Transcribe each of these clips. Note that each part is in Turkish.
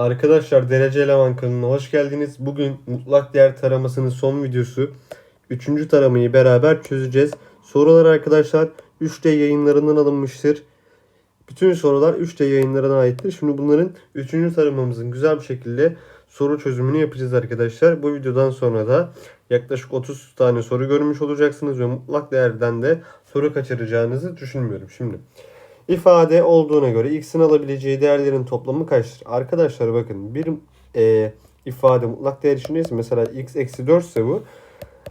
Arkadaşlar Derece Eleman kanalına hoş geldiniz. Bugün mutlak değer taramasının son videosu. Üçüncü taramayı beraber çözeceğiz. Sorular arkadaşlar 3D yayınlarından alınmıştır. Bütün sorular 3D yayınlarına aittir. Şimdi bunların üçüncü taramamızın güzel bir şekilde soru çözümünü yapacağız arkadaşlar. Bu videodan sonra da yaklaşık 30 tane soru görmüş olacaksınız ve mutlak değerden de soru kaçıracağınızı düşünmüyorum. Şimdi ifade olduğuna göre x'in alabileceği değerlerin toplamı kaçtır? Arkadaşlar bakın bir e, ifade mutlak değer içindeyse mesela x eksi 4 ise bu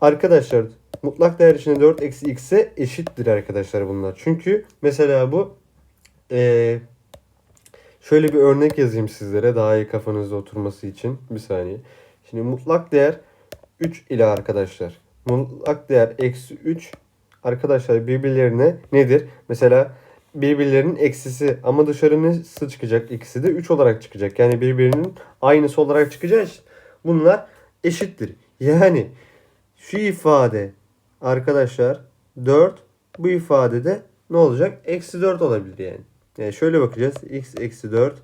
arkadaşlar mutlak değer içinde 4 eksi x'e eşittir arkadaşlar bunlar. Çünkü mesela bu e, şöyle bir örnek yazayım sizlere daha iyi kafanızda oturması için. Bir saniye. Şimdi mutlak değer 3 ile arkadaşlar. Mutlak değer eksi 3 arkadaşlar birbirlerine nedir? Mesela birbirlerinin eksisi ama dışarı nasıl çıkacak? İkisi de 3 olarak çıkacak. Yani birbirinin aynısı olarak çıkacağı için bunlar eşittir. Yani şu ifade arkadaşlar 4 bu ifadede ne olacak? Eksi 4 olabilir yani. Yani şöyle bakacağız. x eksi 4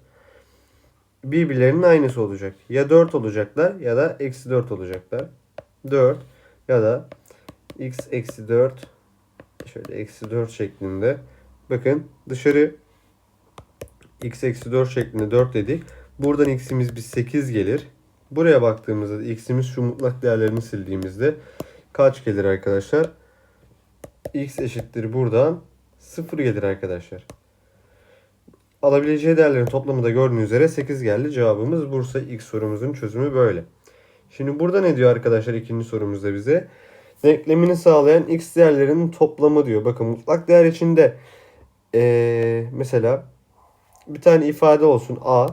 birbirlerinin aynısı olacak. Ya 4 olacaklar ya da eksi 4 olacaklar. 4 ya da x eksi 4 şöyle eksi 4 şeklinde. Bakın dışarı x eksi 4 şeklinde 4 dedik. Buradan x'imiz bir 8 gelir. Buraya baktığımızda x'imiz şu mutlak değerlerini sildiğimizde kaç gelir arkadaşlar? x eşittir buradan 0 gelir arkadaşlar. Alabileceği değerlerin toplamı da gördüğünüz üzere 8 geldi. Cevabımız Bursa ilk sorumuzun çözümü böyle. Şimdi burada ne diyor arkadaşlar ikinci sorumuzda bize? Denklemini sağlayan x değerlerinin toplamı diyor. Bakın mutlak değer içinde ee, mesela bir tane ifade olsun a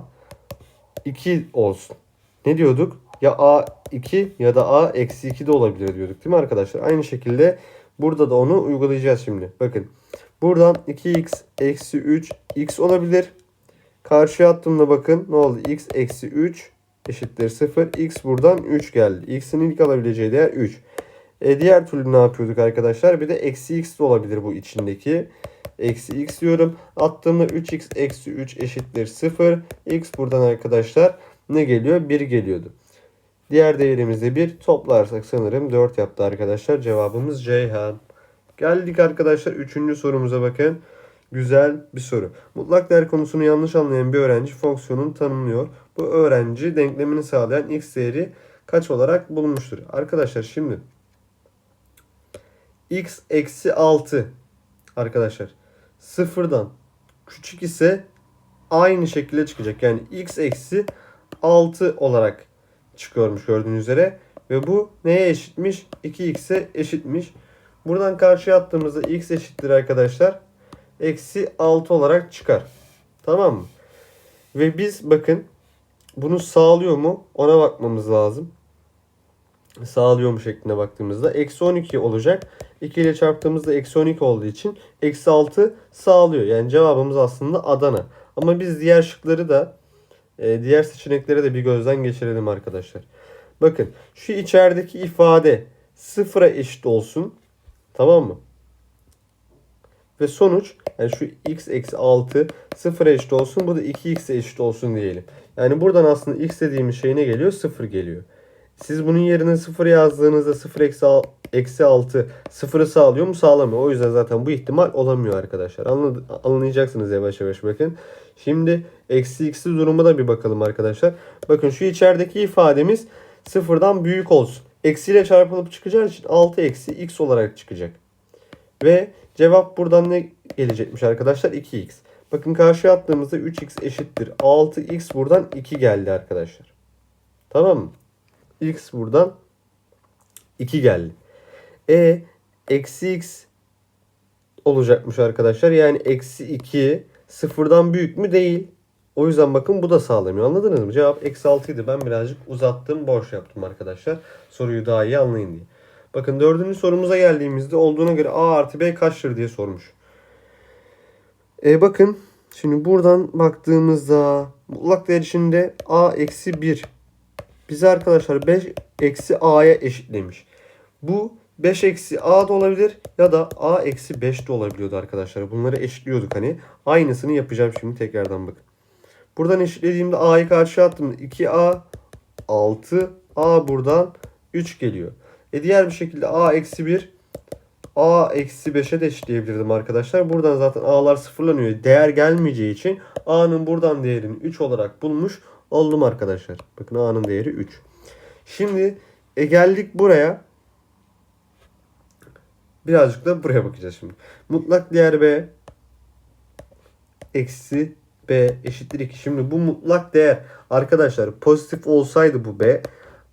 2 olsun. Ne diyorduk? Ya a 2 ya da a eksi 2 de olabilir diyorduk değil mi arkadaşlar? Aynı şekilde burada da onu uygulayacağız şimdi. Bakın buradan 2x eksi 3 x olabilir. Karşıya attığımda bakın ne oldu? x eksi 3 eşittir 0. x buradan 3 geldi. x'in ilk alabileceği değer 3. E, diğer türlü ne yapıyorduk arkadaşlar? Bir de eksi x de olabilir bu içindeki. Eksi x diyorum. Attığımda 3x eksi 3 eşittir 0. x buradan arkadaşlar ne geliyor? 1 geliyordu. Diğer değerimizde 1 toplarsak sanırım 4 yaptı arkadaşlar. Cevabımız Ceyhan. Geldik arkadaşlar 3. sorumuza bakın. Güzel bir soru. Mutlak değer konusunu yanlış anlayan bir öğrenci fonksiyonunu tanımlıyor. Bu öğrenci denklemini sağlayan x değeri kaç olarak bulmuştur? Arkadaşlar şimdi x eksi 6 arkadaşlar sıfırdan küçük ise aynı şekilde çıkacak. Yani x eksi 6 olarak çıkıyormuş gördüğünüz üzere. Ve bu neye eşitmiş? 2x'e eşitmiş. Buradan karşıya attığımızda x eşittir arkadaşlar. Eksi 6 olarak çıkar. Tamam mı? Ve biz bakın bunu sağlıyor mu ona bakmamız lazım. Sağlıyor mu şeklinde baktığımızda eksi 12 olacak. 2 ile çarptığımızda eksi 12 olduğu için eksi 6 sağlıyor. Yani cevabımız aslında Adana. Ama biz diğer şıkları da e, diğer seçeneklere de bir gözden geçirelim arkadaşlar. Bakın şu içerideki ifade sıfıra eşit olsun. Tamam mı? Ve sonuç yani şu x eksi 6 sıfıra eşit olsun. Bu da 2x'e eşit olsun diyelim. Yani buradan aslında x dediğimiz şey ne geliyor? 0 geliyor. Siz bunun yerine 0 yazdığınızda 0 eksi, eksi 6 sıfırı sağlıyor mu? Sağlamıyor. O yüzden zaten bu ihtimal olamıyor arkadaşlar. Anladı, anlayacaksınız yavaş yavaş bakın. Şimdi eksi x'li duruma da bir bakalım arkadaşlar. Bakın şu içerideki ifademiz sıfırdan büyük olsun. Eksiyle çarpılıp çıkacağı için 6 eksi x olarak çıkacak. Ve cevap buradan ne gelecekmiş arkadaşlar? 2x. Bakın karşıya attığımızda 3x eşittir. 6x buradan 2 geldi arkadaşlar. Tamam mı? X buradan 2 geldi. E eksi x olacakmış arkadaşlar. Yani eksi 2 sıfırdan büyük mü? Değil. O yüzden bakın bu da sağlamıyor. Anladınız mı? Cevap eksi 6 idi. Ben birazcık uzattım. Boş yaptım arkadaşlar. Soruyu daha iyi anlayın diye. Bakın dördüncü sorumuza geldiğimizde olduğuna göre a artı b kaçtır diye sormuş. E bakın şimdi buradan baktığımızda mutlak değer içinde a eksi 1 bize arkadaşlar 5 eksi a'ya eşitlemiş. Bu 5 eksi a da olabilir ya da a eksi 5 de olabiliyordu arkadaşlar. Bunları eşitliyorduk hani. Aynısını yapacağım şimdi tekrardan bakın. Buradan eşitlediğimde a'yı karşıya attığımda 2a 6 a buradan 3 geliyor. E diğer bir şekilde a eksi 1 a eksi 5'e de eşitleyebilirdim arkadaşlar. Buradan zaten a'lar sıfırlanıyor. Değer gelmeyeceği için a'nın buradan değerini 3 olarak bulmuş oldum arkadaşlar. Bakın a'nın değeri 3. Şimdi e geldik buraya. Birazcık da buraya bakacağız şimdi. Mutlak değer b eksi b eşittir 2. Şimdi bu mutlak değer arkadaşlar pozitif olsaydı bu b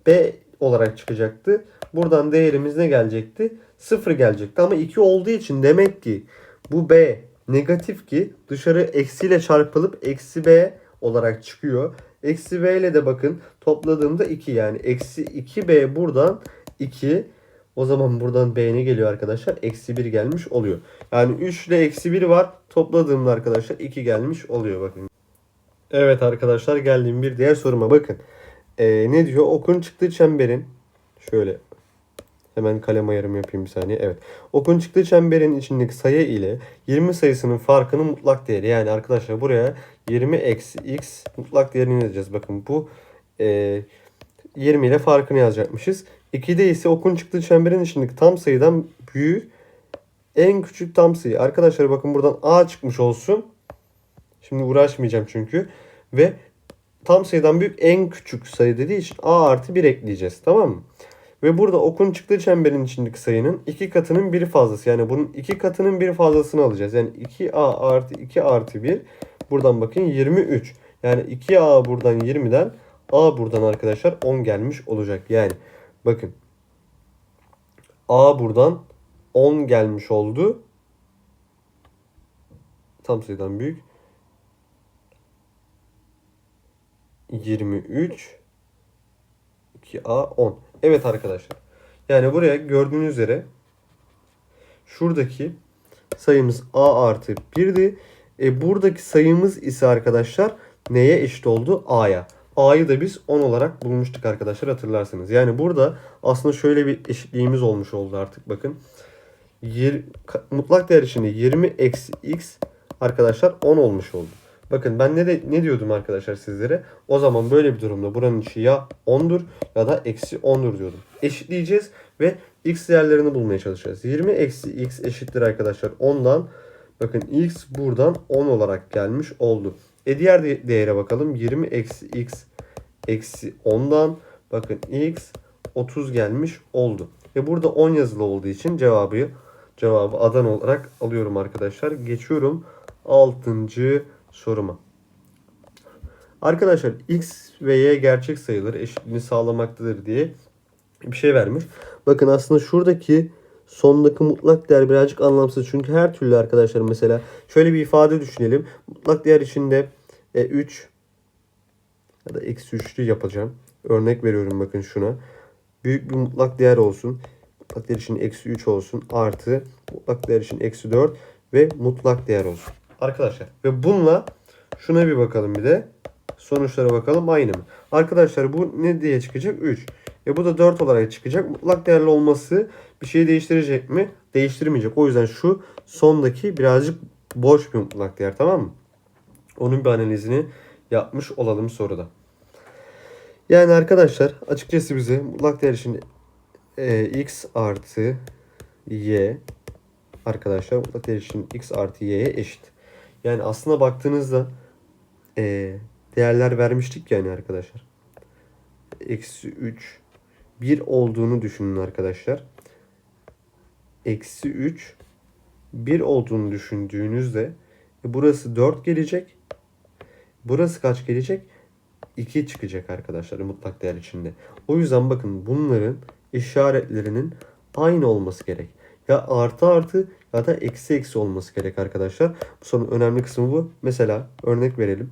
b olarak çıkacaktı. Buradan değerimiz ne gelecekti? 0 gelecekti ama 2 olduğu için demek ki bu b negatif ki dışarı eksiyle çarpılıp eksi b olarak çıkıyor. Eksi b ile de bakın topladığımda 2 yani eksi 2b buradan 2 o zaman buradan b ne geliyor arkadaşlar? Eksi 1 gelmiş oluyor. Yani 3 ile eksi 1 var. Topladığımda arkadaşlar 2 gelmiş oluyor bakın. Evet arkadaşlar geldiğim bir diğer soruma bakın. Ee, ne diyor? Okun çıktığı çemberin şöyle hemen kalem ayarımı yapayım bir saniye. Evet. Okun çıktığı çemberin içindeki sayı ile 20 sayısının farkının mutlak değeri. Yani arkadaşlar buraya 20 eksi x mutlak değerini yazacağız. Bakın bu e, 20 ile farkını yazacakmışız. 2'de ise okun çıktığı çemberin içindeki tam sayıdan büyük en küçük tam sayı. Arkadaşlar bakın buradan a çıkmış olsun. Şimdi uğraşmayacağım çünkü. Ve tam sayıdan büyük en küçük sayı dediği için a artı 1 ekleyeceğiz. Tamam mı? Ve burada okun çıktığı çemberin içindeki sayının iki katının bir fazlası. Yani bunun iki katının bir fazlasını alacağız. Yani 2a artı 2 artı 1. Buradan bakın 23. Yani 2a buradan 20'den a buradan arkadaşlar 10 gelmiş olacak. Yani bakın a buradan 10 gelmiş oldu. Tam sayıdan büyük. 23 2A 10. Evet arkadaşlar. Yani buraya gördüğünüz üzere şuradaki sayımız A artı 1'di. E buradaki sayımız ise arkadaşlar neye eşit oldu? A'ya. A'yı da biz 10 olarak bulmuştuk arkadaşlar hatırlarsınız. Yani burada aslında şöyle bir eşitliğimiz olmuş oldu artık bakın. Yir, mutlak değer içinde 20 eksi x arkadaşlar 10 olmuş oldu. Bakın ben ne de, ne diyordum arkadaşlar sizlere? O zaman böyle bir durumda buranın içi ya 10'dur ya da eksi 10'dur diyordum. Eşitleyeceğiz ve x değerlerini bulmaya çalışacağız. 20 eksi x eşittir arkadaşlar 10'dan. Bakın x buradan 10 olarak gelmiş oldu. E diğer de- değere bakalım. 20 eksi x eksi 10'dan. Bakın x 30 gelmiş oldu. Ve burada 10 yazılı olduğu için cevabı cevabı adan olarak alıyorum arkadaşlar. Geçiyorum 6. soruma. Arkadaşlar x ve y gerçek sayıları eşitliğini sağlamaktadır diye bir şey vermiş. Bakın aslında şuradaki sondaki mutlak değer birazcık anlamsız. Çünkü her türlü arkadaşlar mesela şöyle bir ifade düşünelim. Mutlak değer içinde e, 3 ya da eksi 3'lü yapacağım. Örnek veriyorum bakın şuna. Büyük bir mutlak değer olsun. Mutlak değer için eksi 3 olsun. Artı mutlak değer için eksi 4 ve mutlak değer olsun. Arkadaşlar ve bununla şuna bir bakalım bir de. Sonuçlara bakalım aynı mı? Arkadaşlar bu ne diye çıkacak? 3. E bu da 4 olarak çıkacak. Mutlak değerli olması bir şeyi değiştirecek mi? Değiştirmeyecek. O yüzden şu sondaki birazcık boş bir mutlak değer tamam mı? Onun bir analizini yapmış olalım soruda. Yani arkadaşlar açıkçası bize mutlak değer için e, x artı y arkadaşlar mutlak değer için x artı y'ye eşit. Yani aslında baktığınızda e, değerler vermiştik yani arkadaşlar. Eksi 3 1 olduğunu düşünün arkadaşlar. Eksi 3 1 olduğunu düşündüğünüzde e, burası 4 gelecek. Burası kaç gelecek? 2 çıkacak arkadaşlar mutlak değer içinde. O yüzden bakın bunların işaretlerinin aynı olması gerek. Ya artı artı ya da eksi eksi olması gerek arkadaşlar. Bu sorunun önemli kısmı bu. Mesela örnek verelim.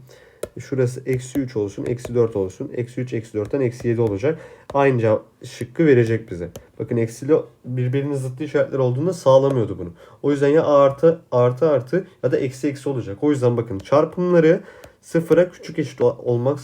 Şurası eksi 3 olsun, eksi 4 olsun. Eksi 3, eksi 4'ten eksi 7 olacak. Aynı cevap, şıkkı verecek bize. Bakın eksili birbirinin zıttı işaretler olduğunda sağlamıyordu bunu. O yüzden ya artı artı artı ya da eksi eksi olacak. O yüzden bakın çarpımları sıfıra küçük eşit ol- olmak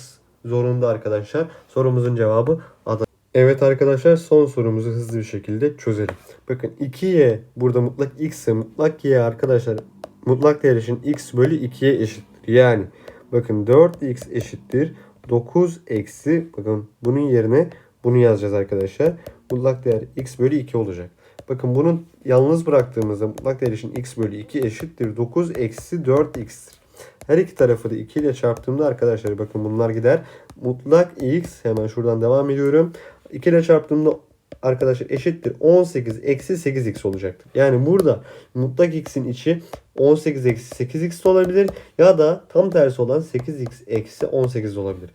zorunda arkadaşlar. Sorumuzun cevabı Adana. Evet arkadaşlar son sorumuzu hızlı bir şekilde çözelim. Bakın 2y burada mutlak x ise mutlak y arkadaşlar mutlak değer için x bölü 2'ye eşittir. Yani Bakın 4x eşittir 9 eksi bakın bunun yerine bunu yazacağız arkadaşlar. Mutlak değer x bölü 2 olacak. Bakın bunu yalnız bıraktığımızda mutlak değer için x bölü 2 eşittir 9 eksi 4x'tir. Her iki tarafı da 2 ile çarptığımda arkadaşlar bakın bunlar gider. Mutlak x hemen şuradan devam ediyorum. 2 ile çarptığımda arkadaşlar eşittir 18 eksi 8x olacaktır. Yani burada mutlak x'in içi 18 eksi 8x de olabilir ya da tam tersi olan 8x eksi 18 de olabilir.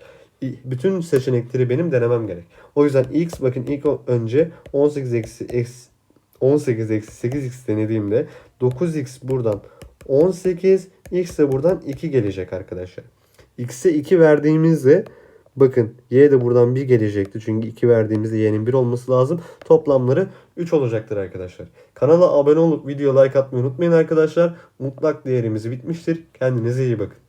Bütün seçenekleri benim denemem gerek. O yüzden x bakın ilk önce 18 eksi eksi 18 eksi 8x denediğimde 9x buradan 18 x de buradan 2 gelecek arkadaşlar. x'e 2 verdiğimizde bakın y de buradan 1 gelecekti. Çünkü 2 verdiğimizde y'nin 1 olması lazım. Toplamları 3 olacaktır arkadaşlar. Kanala abone olup video like atmayı unutmayın arkadaşlar. Mutlak değerimiz bitmiştir. Kendinize iyi bakın.